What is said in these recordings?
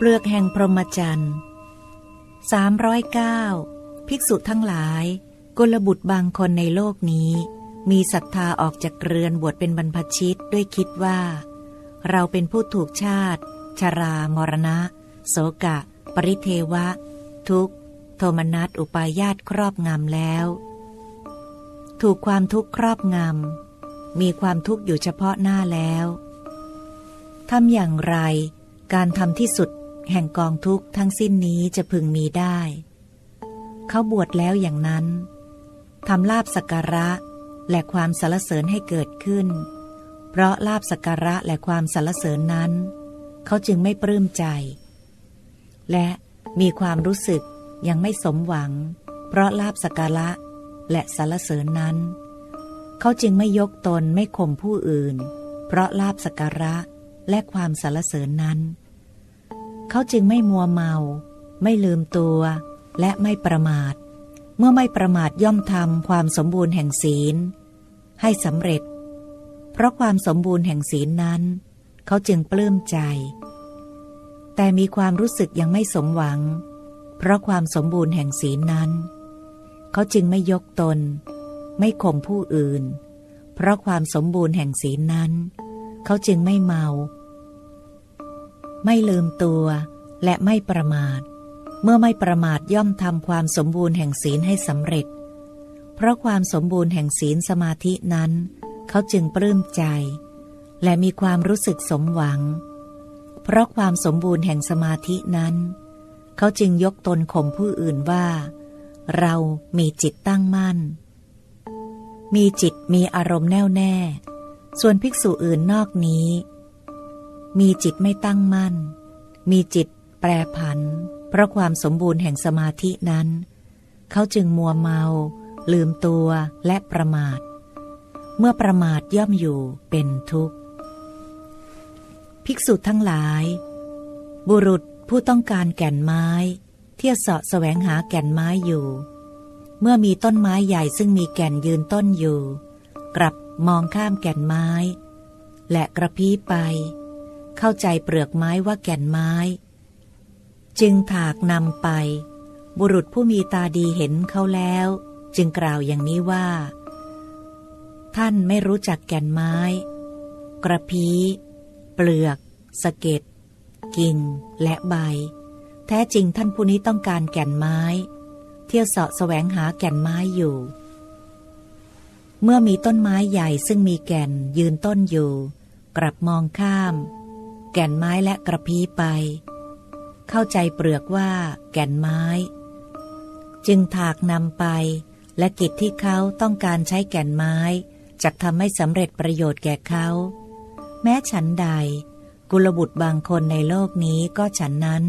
เปลือกแห่งพรหมจรรย์สามร้อยเก้าภิกษุทั้งหลาย กุลบุตรบางคนในโลกนี้ มีศรัทธาออกจากเรือนบวชเป็นบรรพชิตด้วยคิดว่า เราเป็นผู้ถูกชาติ ชรา มรณะ โสกะ ปริเทวะ ทุกโทมนัสอุปายาตครอบงำแล้ว ถูกความทุกข์ครอบงำ มีความทุกข์อยู่เฉพาะหน้าแล้วทำอย่างไร การทำที่สุด แห่งกองทุกข์ทั้งสิ้นนี้จะพึงมีได้ เขาบวชแล้วอย่างนั้นทำลาบสักการะและความสรรเสริญให้เกิดขึ้น เพราะลาบสักการะและความสรรเสริญนั้น เขาจึงไม่ปลื้มใจ และมีความรู้สึกยังไม่สมหวัง เพราะลาบสักการะและสรรเสริญนั้น เขาจึงไม่ยกตนไม่ข่มผู้อื่น เพราะลาบสักการะและความสรรเสริญนั้น เขาจึงไม่มัวเมา ไม่ลืมตัว และไม่ประมาท เมื่อไม่ประมาทย่อมทำความสมบูรณ์แห่งศีล ให้สำเร็จ เพราะความสมบูรณ์แห่งศีลนั้น เขาจึงปลื้มใจ แต่มีความรู้สึกยังไม่สมหวัง เพราะความสมบูรณ์แห่งศีลนั้น เขาจึงไม่ยกตน ไม่ข่มผู้อื่น เพราะความสมบูรณ์แห่งศีลนั้น เขาจึงไม่เมา ไม่ลืมตัวและไม่ประมาท เมื่อไม่ประมาทย่อมทำความสมบูรณ์แห่งศีลให้สำเร็จ เพราะความสมบูรณ์แห่งศีลสมาธินั้น เขาจึงปลื้มใจ และมีความรู้สึกสมหวัง เพราะความสมบูรณ์แห่งสมาธินั้น เขาจึงยกตนข่มผู้อื่นว่า เรามีจิตตั้งมั่น มีจิตมีอารมณ์แน่วแน่ ส่วนภิกษุอื่นนอกนี้ มีจิตไม่ตั้งมั่น มีจิตแปรผัน เพราะความสมบูรณ์แห่งสมาธินั้น เขาจึงมัวเมา ลืมตัวและประมาท เมื่อประมาทย่อมอยู่เป็นทุกข์ ภิกษุทั้งหลาย บุรุษผู้ต้องการแก่นไม้ เที่ยวเสาะแสวงหาแก่นไม้อยู่ เมื่อมีต้นไม้ใหญ่ซึ่งมีแก่นยืนต้นอยู่ กลับมองข้ามแก่นไม้ และกระพี้ไป เข้าใจเปลือกไม้ว่าแก่นไม้ จึงถากนำไป บุรุษผู้มีตาดีเห็นเขาแล้ว จึงกล่าวอย่างนี้ว่า ท่านไม่รู้จักแก่นไม้ กระพี เปลือก สะเก็ดกิ่ง และใบ แท้จริงท่านผู้นี้ต้องการแก่นไม้ เที่ยวเสาะแสวงหาแก่นไม้อยู่ เมื่อมีต้นไม้ใหญ่ซึ่งมีแก่นยืนต้นอยู่ กลับมองข้าม แก่นไม้และกระพี้ไป เข้าใจเปลือกว่าแก่นไม้ จึงถากนำไป และกิจที่เขาต้องการใช้แก่นไม้จะทำให้สำเร็จประโยชน์แก่เขา แม้ฉันใด กุลบุตรบางคนในโลกนี้ก็ฉันนั้น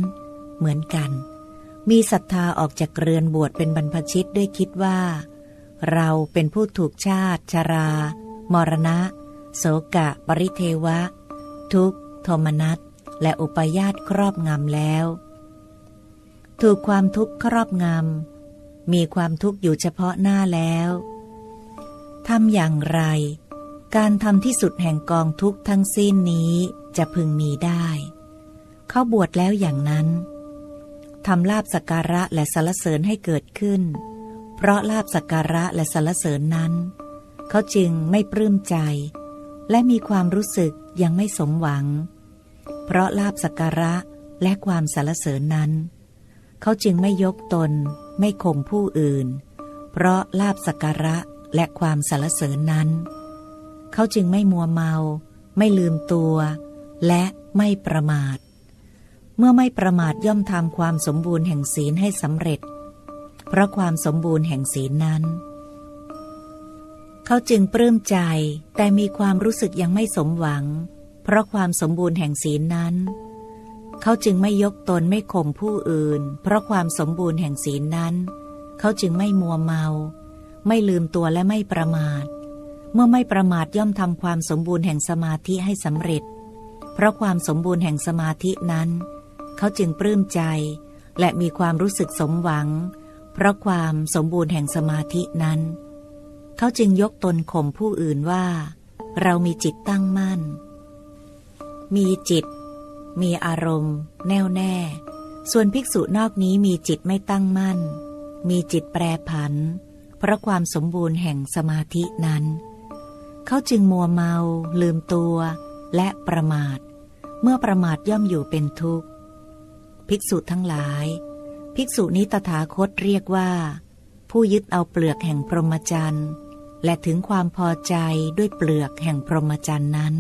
เหมือนกัน มีศรัทธาออกจากเรือนบวชเป็นบรรพชิตด้วยคิดว่า เราเป็นผู้ถูกชาติ ชรา มรณะ โสกะ ปริเทวะ ทุกข โทมนัสและอุปยาตครอบงำแล้ว ถูกความทุกข์ครอบงำ มีความทุกข์อยู่เฉพาะหน้าแล้วทำอย่างไร การทำที่สุดแห่งกองทุกข์ทั้งสิ้นนี้จะพึงมีได้ เขาบวชแล้วอย่างนั้นทำลาบสักการะและสรรเสริญให้เกิดขึ้น เพราะลาบสักการะและสรรเสริญนั้น เขาจึงไม่ปลื้มใจ และมีความรู้สึกยังไม่สมหวัง เพราะลาบสักการะและความสรรเสริญนั้น เขาจึงไม่ยกตน ไม่ข่มผู้อื่น เพราะลาบสักการะและความสรรเสริญนั้น เขาจึงไม่มัวเมา ไม่ลืมตัว และไม่ประมาท เมื่อไม่ประมาทย่อมทำความสมบูรณ์แห่งศีลให้สำเร็จ เพราะความสมบูรณ์แห่งศีลนั้น เขาจึงปลื้มใจแต่มีความรู้สึกยังไม่สมหวัง เพราะความสมบูรณ์แห่งศีลนั้น เขาจึงไม่ยกตนไม่ข่มผู้อื่น เพราะความสมบูรณ์แห่งศีลนั้น เขาจึงไม่มัวเมา ไม่ลืมตัวและไม่ประมาท เมื่อไม่ประมาทย่อมทำความสมบูรณ์แห่งสมาธิให้สำเร็จ เพราะความสมบูรณ์แห่งสมาธินั้น เขาจึงปลื้มใจ และมีความรู้สึกสมหวัง เพราะความสมบูรณ์แห่งสมาธินั้น เขาจึงยกตนข่มผู้อื่นว่า เรามีจิตตั้งมั่น มีจิต มีอารมณ์ แน่วแน่ ส่วนภิกษุนอกนี้มีจิตไม่ตั้งมั่น มีจิตแปรผัน เพราะความสมบูรณ์แห่งสมาธินั้น เขาจึงมัวเมา ลืมตัว และประมาท เมื่อประมาทย่อมอยู่เป็นทุกข์ ภิกษุทั้งหลาย ภิกษุนี้ตถาคตเรียกว่าผู้ยึดเอาเปลือกแห่งพรหมจรรย์ และถึงความพอใจด้วยเปลือกแห่งพรหมจรรย์นั้น